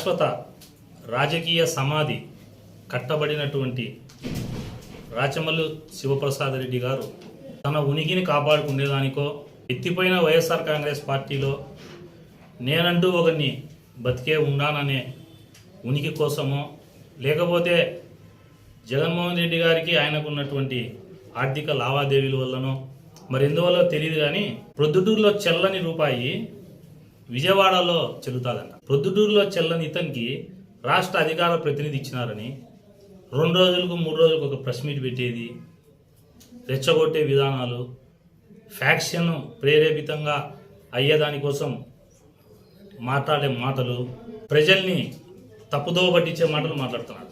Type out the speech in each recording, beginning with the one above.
శాశ్వత రాజకీయ సమాధి కట్టబడినటువంటి రాచమల్లు శివప్రసాద్ రెడ్డి గారు తన ఉనికిని కాపాడుకునేదానికో ఎత్తిపోయిన వైఎస్ఆర్ కాంగ్రెస్ పార్టీలో నేనంటూ ఒకరిని బతికే ఉన్నాననే ఉనికి కోసమో లేకపోతే జగన్మోహన్ రెడ్డి గారికి ఆయనకున్నటువంటి ఆర్థిక లావాదేవీల వల్లనో మరి ఎందువల్ల తెలియదు కానీ ప్రొద్దుటూరులో చెల్లని రూపాయి విజయవాడలో చెల్లుతాదంట. ప్రొద్దుటూరులో చెల్లని ఇతనికి రాష్ట్ర అధికార ప్రతినిధి ఇచ్చినారని రెండు రోజులకు మూడు రోజులకు ఒక ప్రెస్ మీట్ పెట్టేది. రెచ్చగొట్టే విధానాలు ఫ్యాక్షన్ ప్రేరేపితంగా అయ్యేదానికోసం మాట్లాడే మాటలు ప్రజల్ని తప్పుదోవ పట్టించే మాటలు మాట్లాడుతున్నాడు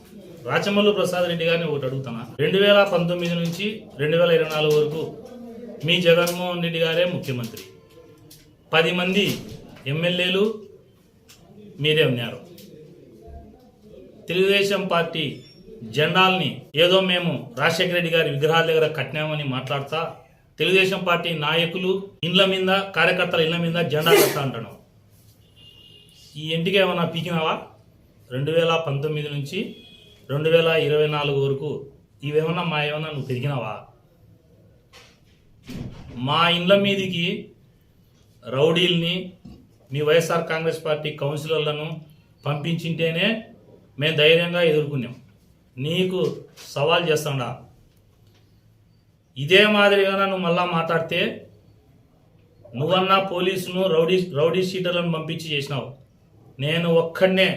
రాచమల్లు ప్రసాద్ రెడ్డి గారిని ఒకటి అడుగుతున్నా. రెండు వేల పంతొమ్మిది నుంచి రెండు వేల ఇరవై నాలుగు వరకు మీ జగన్మోహన్ రెడ్డి గారే ముఖ్యమంత్రి. పది మంది ఎమ్మెల్యేలు మీరే ఉన్నారు. తెలుగుదేశం పార్టీ జెండాల్ని ఏదో మేము రాజశేఖర రెడ్డి గారి విగ్రహాల దగ్గర కట్టినామని మాట్లాడతా తెలుగుదేశం పార్టీ నాయకులు ఇండ్ల మీద కార్యకర్తల ఇళ్ళ మీద జెండా కడతా అంటాను ఈ ఇంటికి ఏమైనా పీకినావా? రెండు వేల పంతొమ్మిది నుంచి రెండు వేల ఇరవై నాలుగు వరకు ఇవేమన్నా మా ఏమన్నా నువ్వు పెరిగినావా? మా ఇండ్ల మీదికి రౌడీల్ని మీ వైఎస్ఆర్ కాంగ్రెస్ పార్టీ కౌన్సిలర్లను పంపించింటేనే మేము ధైర్యంగా ఎదుర్కొన్నాం. నీకు సవాల్ చేస్తాడా. ఇదే మాదిరిగా నువ్వు మళ్ళా మాట్లాడితే నువ్వన్నా పోలీసును రౌడీ రౌడీ షీటర్లను పంపించి చేసినావు. నేను ఒక్కడనే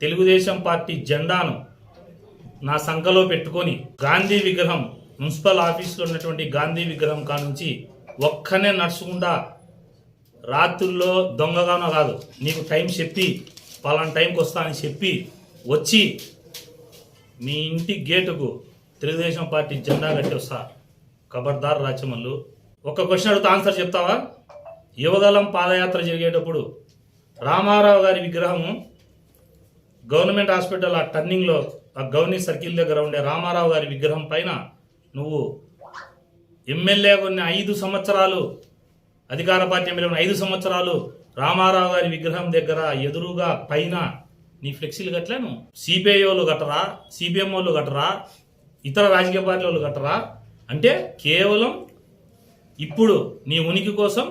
తెలుగుదేశం పార్టీ జెండాను నా సంఖలో పెట్టుకొని గాంధీ విగ్రహం మున్సిపల్ ఆఫీసులో ఉన్నటువంటి గాంధీ విగ్రహం కానుంచి ఒక్కనే నడుచుకుంటా రాత్రుల్లో దొంగగానో కాదు. నీకు టైం చెప్పి పలానా టైంకి వస్తా అని చెప్పి వచ్చి మీ ఇంటి గేటుకు తెలుగుదేశం పార్టీ జెండా కట్టి వస్తా. ఖబర్దార్ రాచమల్లు ఒక క్వశ్చన్ అడుగుతా ఆన్సర్ చెప్తావా? యువగలం పాదయాత్ర జరిగేటప్పుడు రామారావు గారి విగ్రహము గవర్నమెంట్ హాస్పిటల్ ఆ టర్నింగ్లో ఆ గవర్నీ సర్కిల్ దగ్గర ఉండే రామారావు గారి విగ్రహం పైన నువ్వు ఎమ్మెల్యే కొన్ని ఐదు సంవత్సరాలు అధికార పార్టీ ఎమ్మెల్యే ఐదు సంవత్సరాలు రామారావు గారి విగ్రహం దగ్గర ఎదురుగా పైన నీ ఫ్లెక్సీలు కట్టలేను? సిపిఐ వాళ్ళు కట్టరా? సిపిఎం వాళ్ళు కట్టరా? ఇతర రాజకీయ పార్టీ వాళ్ళు కట్టరా? అంటే కేవలం ఇప్పుడు నీ ఉనికి కోసం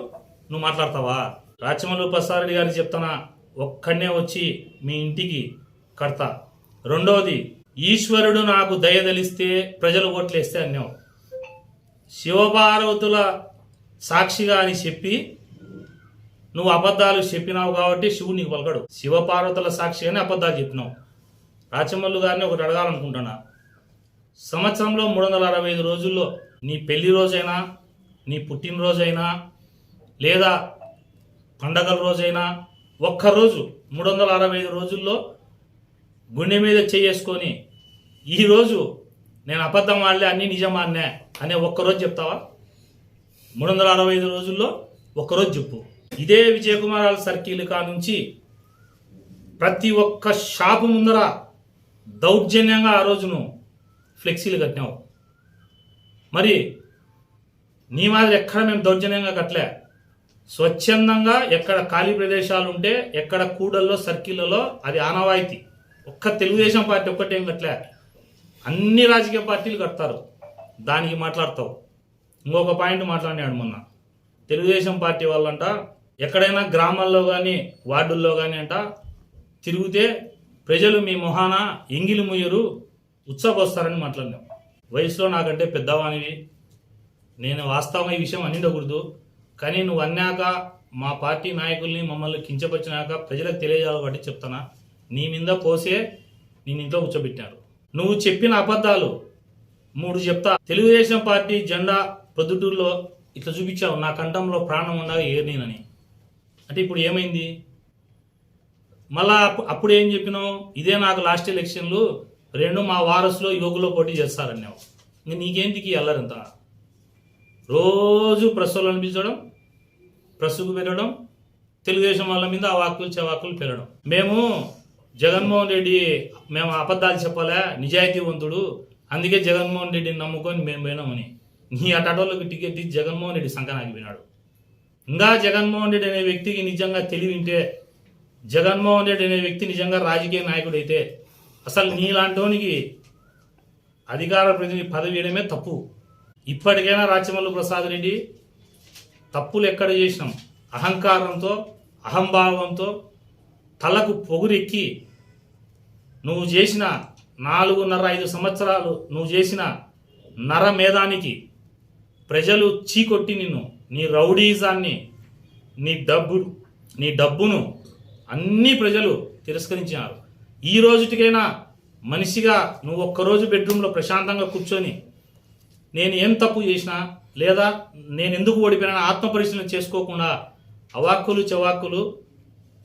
నువ్వు మాట్లాడతావా? రాచమల్లు ప్రసారెడ్డి గారికి చెప్తానా ఒక్కడనే వచ్చి మీ ఇంటికి కడతా. రెండవది ఈశ్వరుడు నాకు దయదలిస్తే ప్రజలు ఓట్లేస్తే అన్నావు శివపార్వతుల సాక్షిగా అని చెప్పి నువ్వు అబద్ధాలు చెప్పినావు కాబట్టి శివుడు నీకు పలకడు. శివపార్వతుల సాక్షిగానే అబద్ధాలు చెప్పినావు. రాచమల్లు గారిని ఒకటి అడగాలనుకుంటున్నా. సంవత్సరంలో మూడు వందల అరవై ఐదు రోజుల్లో నీ పెళ్ళి రోజైనా నీ పుట్టినరోజైనా లేదా పండగల రోజైనా ఒక్కరోజు మూడు వందల అరవై ఐదు రోజుల్లో గుండె మీద చేసుకొని ఈరోజు నేను అబద్ధం ఆడలే అన్నీ నిజం ఆడినా అనే ఒక్కరోజు చెప్తావా? మూడు వందల అరవై ఐదు రోజుల్లో ఒకరోజు చెప్పు. ఇదే విజయకుమారాల సర్కిల్ కానుంచి ప్రతి ఒక్క షాపు ముందర దౌర్జన్యంగా ఆ రోజును ఫ్లెక్సీలు కట్టినావు. మరి నీ మాదిరి ఎక్కడ మేము దౌర్జన్యంగా కట్టలే? స్వచ్ఛందంగా ఎక్కడ ఖాళీ ప్రదేశాలు ఉంటే ఎక్కడ కూడల్లో సర్కిళ్ళలో అది ఆనవాయితీ. ఒక్క తెలుగుదేశం పార్టీ ఒక్కటేం కట్టలే. అన్ని రాజకీయ పార్టీలు కడతారు. దానికి మాట్లాడతావు. ఇంకొక పాయింట్ మాట్లాడినాడు మొన్న. తెలుగుదేశం పార్టీ వాళ్ళంట ఎక్కడైనా గ్రామాల్లో కానీ వార్డుల్లో కానీ అంట తిరిగితే ప్రజలు మీ మొహాన ఎంగిలి ముయ్యరు ఉత్సవస్తారని మాట్లాడినాం. వయసులో నాకంటే పెద్దవానివి. నేను వాస్తవం ఈ విషయం అనిండకూడదు. కానీ నువ్వు అన్నాక మా పార్టీ నాయకుల్ని మమ్మల్ని కించపరిచినాక ప్రజలకు తెలియజేయాలి కాబట్టి చెప్తానా నీ మీద పోసే నేను ఇంట్లో కూర్చోబెట్టారు నువ్వు చెప్పిన అబద్ధాలు మూడు చెప్తా. తెలుగుదేశం పార్టీ జెండా ప్రొద్దుటూరులో ఇట్లా చూపించావు నా కంఠంలో ప్రాణం ఉండగా ఏర్నేనని అంటే ఇప్పుడు ఏమైంది? మళ్ళా అప్పుడు ఏం చెప్పినావు? ఇదే నాకు లాస్ట్ ఎలక్షన్లు రెండు మా వారసులో యువకులో పోటీ చేస్తారన్నావు. నేను నీకేంటికి అల్లరంతా రోజు ప్రెస్సులు అనిపించడం ప్రెస్సుకు పెరగడం తెలుగుదేశం వాళ్ళ మీద ఆ వాక్కులు చెవాకులు పెరగడం. మేము జగన్మోహన్ రెడ్డి మేము అబద్ధాలు చెప్పాలా? నిజాయితీవంతుడు. అందుకే జగన్మోహన్ రెడ్డిని నమ్ముకొని మేము పోయినామని. నీ అటోళ్ళకి టికెట్ ఇచ్చి జగన్మోహన్ రెడ్డి సంకనాకి ఇంకా జగన్మోహన్ రెడ్డి అనే వ్యక్తికి నిజంగా తెలివి ఉంటే జగన్మోహన్ రెడ్డి అనే వ్యక్తి నిజంగా రాజకీయ నాయకుడు అయితే అసలు నీలాంటోనికి అధికార ప్రతినిధి పదవి ఇవ్వడమే తప్పు. ఇప్పటికైనా రాచమల్లు ప్రసాద్ రెడ్డి తప్పులు ఎక్కడ చేసినాం? అహంకారంతో అహంభావంతో తలకు పొగురెక్కి నువ్వు చేసిన నాలుగున్నర ఐదు సంవత్సరాలు నువ్వు చేసిన నర మేధానికి ప్రజలు చీకొట్టి నిన్ను నీ రౌడీజాన్ని నీ డబ్బు నీ డబ్బును అన్ని ప్రజలు తిరస్కరించినారు. ఈ రోజుటికైనా మనిషిగా నువ్వు ఒక్కరోజు బెడ్రూమ్లో ప్రశాంతంగా కూర్చొని నేను ఏం తప్పు చేసినా లేదా నేను ఎందుకు ఓడిపోయినా ఆత్మ పరిశీలన చేసుకోకుండా అవాక్కులు చవాక్కులు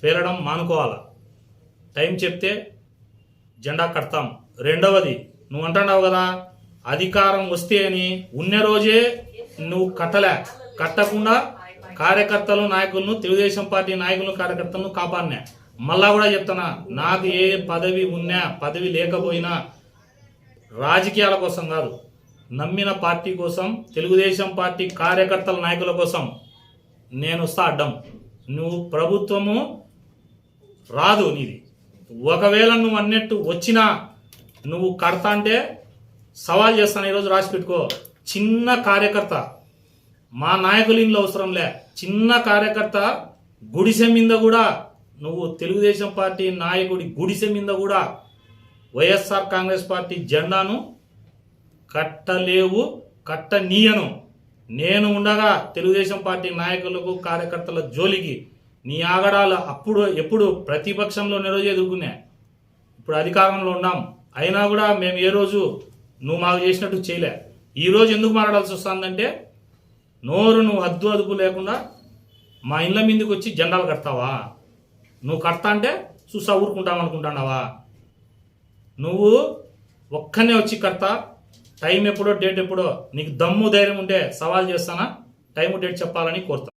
పేరడం మానుకోవాలా? టైం చెప్తే జెండా కడతాం. రెండవది నువ్వు అంటున్నావు కదా అధికారం వస్తే అని ఉన్న రోజే నువ్వు కట్టలే. కట్టకుండా కార్యకర్తలు నాయకులను తెలుగుదేశం పార్టీ నాయకులను కార్యకర్తలను కాపాడినా. మళ్ళా కూడా చెప్తున్నా నాకు ఏ పదవి ఉన్నా పదవి లేకపోయినా రాజకీయాల కోసం కాదు. నమ్మిన పార్టీ కోసం తెలుగుదేశం పార్టీ కార్యకర్తల నాయకుల కోసం నేను వస్తా అడ్డం. నువ్వు ప్రభుత్వము రాదు నీది. ఒకవేళ నువ్వు అన్నట్టు వచ్చినా నువ్వు కడతా అంటే సవాల్ చేస్తాను ఈరోజు రాసి పెట్టుకో. చిన్న కార్యకర్త. మా నాయకులు ఇంట్లో అవసరం లే. చిన్న కార్యకర్త గుడిసె మీద కూడా నువ్వు తెలుగుదేశం పార్టీ నాయకుడి గుడిసె మీద కూడా వైఎస్ఆర్ కాంగ్రెస్ పార్టీ జెండాను కట్టలేవు కట్టనీయను. నేను ఉండగా తెలుగుదేశం పార్టీ నాయకులకు కార్యకర్తల జోలికి నీ ఆగడాలు అప్పుడు ఎప్పుడు ప్రతిపక్షంలో నిరోజు ఎదుర్కొనే. ఇప్పుడు అధికారంలో ఉన్నాం. అయినా కూడా మేము ఏ రోజు నువ్వు మాకు చేసినట్టు చేయలే. ఈరోజు ఎందుకు మాట్లాడాల్సి వస్తుందంటే నోరు నువ్వు హద్దు అదుపు లేకుండా మా ఇళ్ళ మీదకి వచ్చి జెండాలు కడతావా? నువ్వు కడతా అంటే చూసా ఊరుకుంటావు అనుకుంటున్నావా? నువ్వు ఒక్కనే వచ్చి కడతా టైం ఎప్పుడో డేట్ ఎప్పుడో నీకు దమ్ము ధైర్యం ఉంటే సవాల్ చేస్తానా? టైం డేట్ చెప్పాలని కోరుతా.